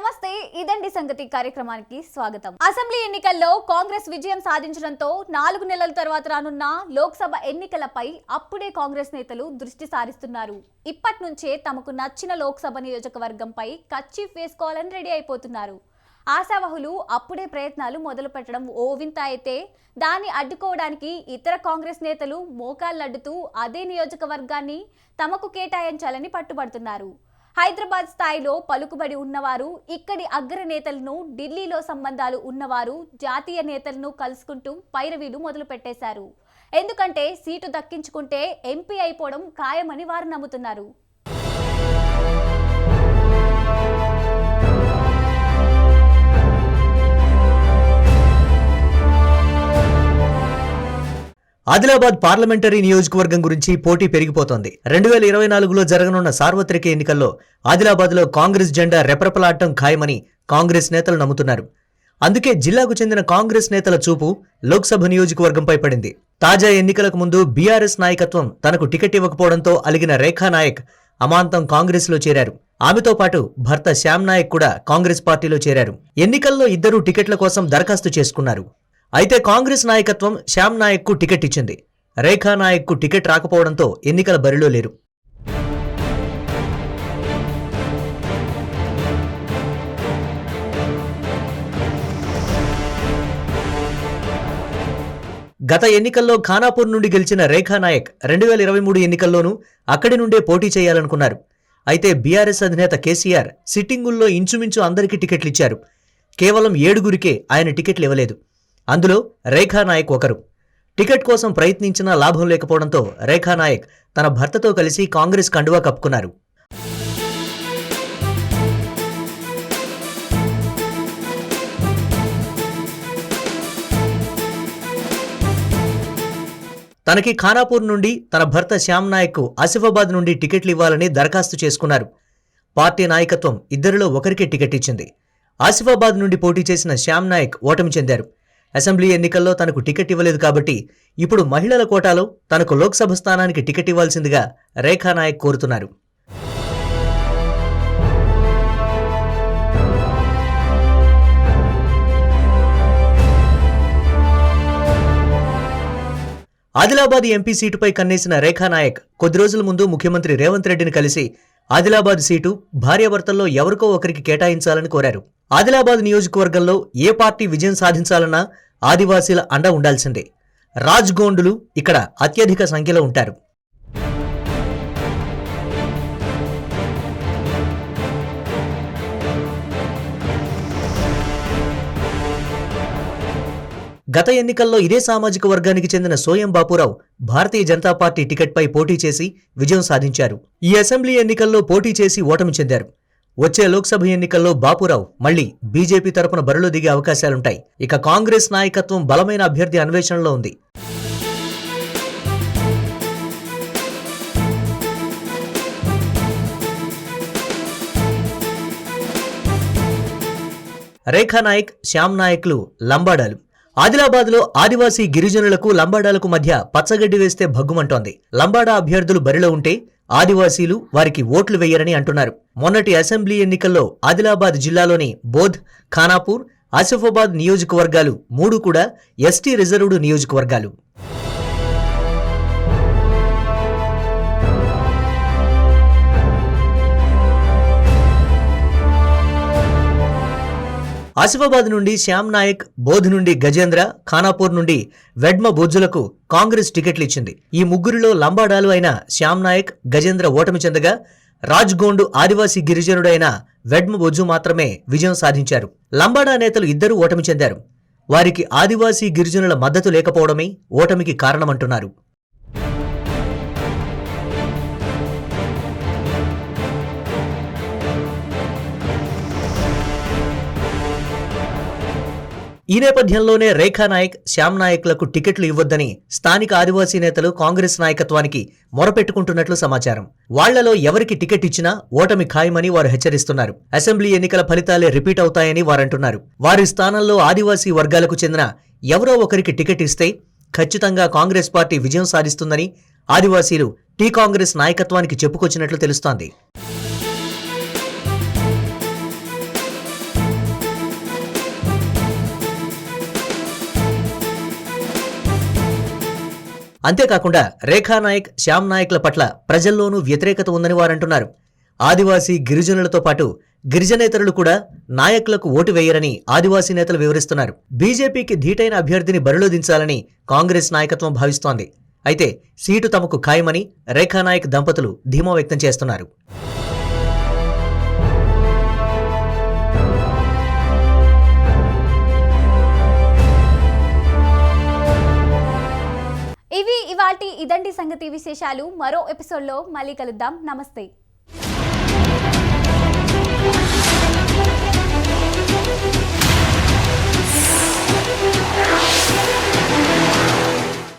నమస్తే ఇదండి సంగతి కార్యక్రమానికి స్వాగతం. అసెంబ్లీ ఎన్నికల్లో కాంగ్రెస్ విజయం సాధించడంతో నాలుగు నెలల తర్వాత రానున్న లోక్సభ ఎన్నికలపై అప్పుడే కాంగ్రెస్ నేతలు దృష్టి సారిస్తున్నారు. ఇప్పటి నుంచే తమకు నచ్చిన లోక్సభ నియోజకవర్గంపై కచ్చీఫ్ వేసుకోవాలని రెడీ అయిపోతున్నారు. ఆశావహులు అప్పుడే ప్రయత్నాలు మొదలు పెట్టడం ఓ వింత అయితే దాన్ని అడ్డుకోవడానికి ఇతర కాంగ్రెస్ నేతలు మోకాళ్ళడ్డుతూ అదే నియోజకవర్గాన్ని తమకు కేటాయించాలని పట్టుబడుతున్నారు. హైదరాబాద్ స్థాయిలో పలుకుబడి ఉన్నవారు ఇక్కడి అగ్ర నేతలను ఢిల్లీలో సంబంధాలు ఉన్నవారు జాతీయ నేతలను కలుసుకుంటూ పైరవీలు మొదలు పెట్టేశారు ఎందుకంటే సీటు దక్కించుకుంటే ఎంపీ అయిపోవడం ఖాయమని వారు నమ్ముతున్నారు. ఆదిలాబాద్ పార్లమెంటరీ నియోజకవర్గం గురించి పోటీ పెరిగిపోతోంది. రెండు వేల ఇరవై నాలుగులో జరగనున్న సార్వత్రిక ఎన్నికల్లో ఆదిలాబాద్లో కాంగ్రెస్ జెండా రెపరెపలాడటం ఖాయమని కాంగ్రెస్ నేతలు నమ్ముతున్నారు. అందుకే జిల్లాకు చెందిన కాంగ్రెస్ నేతల చూపు లోక్సభ నియోజకవర్గంపై పడింది. తాజా ఎన్నికలకు ముందు బీఆర్ఎస్ నాయకత్వం తనకు టికెట్ ఇవ్వకపోవడంతో అలిగిన రేఖా నాయక్ అమాంతం కాంగ్రెస్లో చేరారు. ఆమెతో పాటు భర్త శ్యామ్ నాయక్ కూడా కాంగ్రెస్ పార్టీలో చేరారు. ఎన్నికల్లో ఇద్దరు టికెట్ల కోసం దరఖాస్తు చేసుకున్నారు. అయితే కాంగ్రెస్ నాయకత్వం శ్యామ్ నాయక్కు టికెట్ ఇచ్చింది. రేఖా నాయక్కు టికెట్ రాకపోవడంతో ఎన్నికల బరిలో లేరు. గత ఎన్నికల్లో ఖానాపూర్ నుండి గెలిచిన రేఖా నాయక్ రెండు వేల ఇరవై మూడు ఎన్నికల్లోనూ అక్కడి నుండే పోటీ చేయాలనుకున్నారు. అయితే బీఆర్ఎస్ అధినేత కేసీఆర్ సిట్టింగుల్లో ఇంచుమించు అందరికీ టికెట్లు ఇచ్చారు కేవలం ఏడుగురికే ఆయన టికెట్లు ఇవ్వలేదు అందులో రేఖా నాయక్ ఒకరు. టికెట్ కోసం ప్రయత్నించినా లాభం లేకపోవడంతో రేఖా నాయక్ తన భర్తతో కలిసి కాంగ్రెస్ కండువా కప్పుకున్నారు. తనకి ఖానాపూర్ నుండి తన భర్త శ్యామ్ నాయక్ ఆసిఫాబాద్ నుండి టికెట్లు ఇవ్వాలని దరఖాస్తు చేసుకున్నారు. పార్టీ నాయకత్వం ఇద్దరిలో ఒకరికే టికెట్ ఇచ్చింది. ఆసిఫాబాద్ నుండి పోటీ చేసిన శ్యామ్ నాయక్ ఓటమి చెందారు. అసెంబ్లీ ఎన్నికల్లో తనకు టికెట్ ఇవ్వలేదు కాబట్టి ఇప్పుడు మహిళల కోటాలో తనకు లోక్సభ స్థానానికి టికెట్ ఇవ్వాల్సిందిగా రేఖానాయక్ కోరుతున్నారు. ఆదిలాబాద్ ఎంపీ సీటుపై కన్నేసిన రేఖానాయక్ కొద్ది రోజుల ముందు ముఖ్యమంత్రి రేవంత్ రెడ్డిని కలిసి ఆదిలాబాద్ సీటు భార్యాభర్తల్లో ఎవరికో ఒకరికి కేటాయించాలని కోరారు. ఆదిలాబాద్ నియోజకవర్గంలో ఏ పార్టీ విజయం సాధించాలన్నా ఆదివాసీల అండ ఉండాల్సిందే. రాజ్గోండులు ఇక్కడ అత్యధిక సంఖ్యలో ఉంటారు. గత ఎన్నికల్లో ఇదే సామాజిక వర్గానికి చెందిన సోయం బాపురావు భారతీయ జనతా పార్టీ టికెట్పై పోటీ చేసి విజయం సాధించారు. ఈ అసెంబ్లీ ఎన్నికల్లో పోటీ చేసి ఓటమి చెందారు. వచ్చే లోక్సభ ఎన్నికల్లో బాపురావు మళ్ళీ బీజేపీ తరపున బరిలో దిగే అవకాశాలుంటాయి. ఇక కాంగ్రెస్ నాయకత్వం బలమైన అభ్యర్థి అన్వేషణలో ఉంది. రేఖా నాయక్ శ్యామ్ నాయక్లు లంబాడాలు. ఆదిలాబాద్లో ఆదివాసీ గిరిజనులకు లంబాడాలకు మధ్య పచ్చగడ్డి వేస్తే భగ్గుమంటోంది. లంబాడా అభ్యర్థులు బరిలో ఉంటే ఆదివాసీలు వారికి ఓట్లు వేయరని అంటున్నారు. మొన్నటి అసెంబ్లీ ఎన్నికల్లో ఆదిలాబాద్ జిల్లాలోని బోధ్ ఖానాపూర్ ఆసిఫాబాద్ నియోజకవర్గాలు మూడు కూడా ఎస్టీ రిజర్వ్డ్ నియోజకవర్గాలు. ఆసిఫాబాద్ నుండి శ్యామ్ నాయక్ బోధ్ నుండి గజేంద్ర ఖానాపూర్ నుండి వెడ్మ బొజ్జులకు కాంగ్రెస్ టికెట్లు ఇచ్చింది. ఈ ముగ్గురిలో లంబాడాలు అయిన శ్యామ్ నాయక్ గజేంద్ర ఓటమి చెందగా రాజ్గోండు ఆదివాసీ గిరిజనుడైన వెడ్మ బొజ్జు మాత్రమే విజయం సాధించారు. లంబాడా నేతలు ఇద్దరూ ఓటమి చెందారు. వారికి ఆదివాసీ గిరిజనుల మద్దతు లేకపోవడమే ఓటమికి కారణమంటున్నారు. ఈ నేపథ్యంలోనే రేఖా నాయక్ శ్యామ్ నాయక్లకు టికెట్లు ఇవ్వొద్దని స్థానిక ఆదివాసీ నేతలు కాంగ్రెస్ నాయకత్వానికి మొరపెట్టుకుంటున్నట్లు సమాచారం. వాళ్ళలో ఎవరికి టికెట్ ఇచ్చినా ఓటమి ఖాయమని వారు హెచ్చరిస్తున్నారు. అసెంబ్లీ ఎన్నికల ఫలితాలే రిపీట్ అవుతాయని వారంటున్నారు. వారి స్థానంలో ఆదివాసీ వర్గాలకు చెందిన ఎవరో ఒకరికి టికెట్ ఇస్తే ఖచ్చితంగా కాంగ్రెస్ పార్టీ విజయం సాధిస్తుందని ఆదివాసీలు టీ కాంగ్రెస్ నాయకత్వానికి చెప్పుకొచ్చినట్లు తెలుస్తోంది. అంతేకాకుండా రేఖా నాయక్ శ్యామ్ నాయక్ల పట్ల ప్రజల్లోనూ వ్యతిరేకత ఉందని వారంటున్నారు. ఆదివాసీ గిరిజనులతో పాటు గిరిజనేతరులు కూడా నాయకులకు ఓటు వేయరని ఆదివాసీ నేతలు వివరిస్తున్నారు. బీజేపీకి ధీటైన అభ్యర్థిని బరిలో దించాలని కాంగ్రెస్ నాయకత్వం భావిస్తోంది. అయితే సీటు తమకు ఖాయమని రేఖానాయక్ దంపతులు ధీమా వ్యక్తం చేస్తున్నారు. ఇదండి సంగతి విశేషాలు మరో ఎపిసోడ్లో మళ్ళీ కలుద్దాం నమస్తే